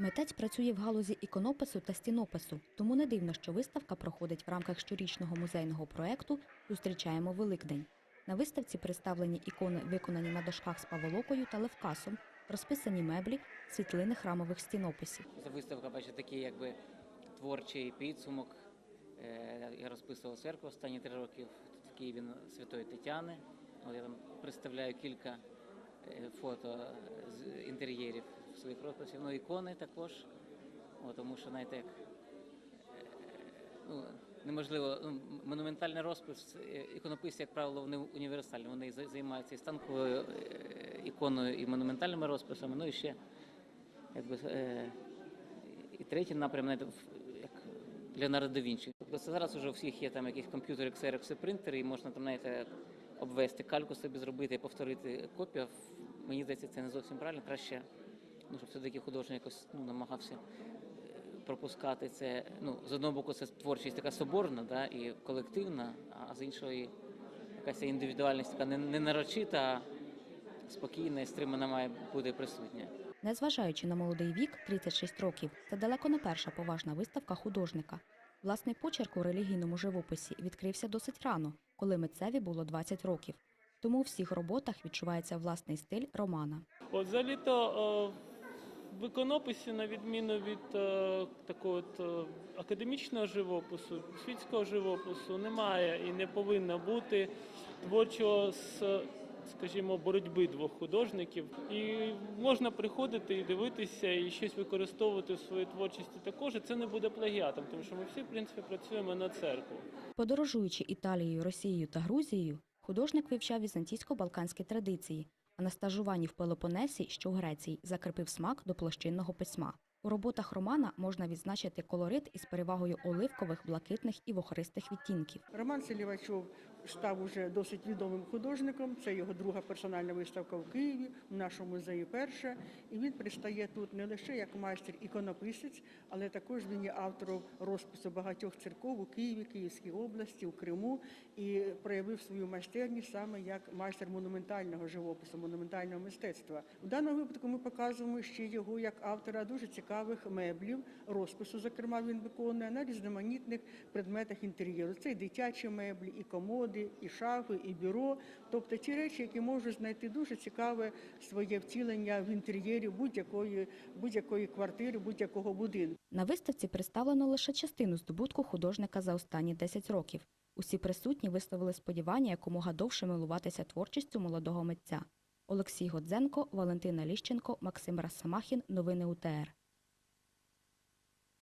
Митець працює в галузі іконопису та стінопису, тому не дивно, що виставка проходить в рамках щорічного музейного проекту Зустрічаємо Великдень. На виставці представлені ікони, виконані на дошках з паволокою та левкасом, розписані меблі, світлини храмових стінописів. Ця виставка, бачите, такий якби творчий підсумок. Е, Я розписував церкву останні три роки в Києві Святої Тетяни. Я там представляю кілька фото з інтер'єрів своїх розписів. Ну, ікони також. От, тому що, знаєте, як е, ну, неможливо, ну, монументальний розпис, е, іконописці, як правило, вони універсальні. Вони займаються і станковою е, іконою, і монументальними розписами. Ну і ще якби, е, і третій напрям, в- як Леонардо да Вінчі. Тобто зараз вже у всіх є там якісь комп'ютери, ксерокси, принтери, і можна там, знаєте, обвести кальку собі зробити і повторити копію. Мені здається, це не зовсім правильно. Краще, ну, щоб все-таки художник якось ну, намагався е, пропускати це. Ну, з одного боку, це творчість така соборна да, і колективна, а з іншої якась індивідуальність така не, нарочита, а спокійна і стримана має бути присутня. Незважаючи на молодий вік, 36 років, це далеко не перша поважна виставка художника. Власний почерк у релігійному живописі відкрився досить рано, коли митцеві було 20 років. Тому у всіх роботах відчувається власний стиль романа. От взагалі-то е, в іконописі, на відміну від е, такого от, е, академічного живопису, світського живопису, немає і не повинно бути творчого скажімо, боротьби двох художників. І можна приходити і дивитися, і щось використовувати в своїй творчості також. Це не буде плагіатом, тому що ми всі, в принципі, працюємо на церкву. Подорожуючи Італією, Росією та Грузією, художник вивчав візантійсько-балканські традиції, а на стажуванні в Пелопонесі, що в Греції, закріпив смак до площинного письма. У роботах Романа можна відзначити колорит із перевагою оливкових, блакитних і вохристих відтінків. Роман Селівачов став уже досить відомим художником. Це його друга персональна виставка в Києві, в нашому музеї перша. І він пристає тут не лише як майстер-іконописець, але також він є автором розпису багатьох церков у Києві, Київській області, у Криму і проявив свою майстерність саме як майстер монументального живопису, монументального мистецтва. У даному випадку ми показуємо ще його як автора дуже цікавих меблів, розпису, зокрема, він виконує на різноманітних предметах інтер'єру. Це і дитячі меблі, і комоди, і шафи, і бюро. Тобто ті речі, які можуть знайти дуже цікаве своє втілення в інтер'єрі будь-якої будь-якої квартири, будь-якого будинку. На виставці представлено лише частину здобутку художника за останні 10 років. Усі присутні висловили сподівання якомога довше милуватися творчістю молодого митця. Олексій Годзенко, Валентина Ліщенко, Максим Расамахін. Новини УТР.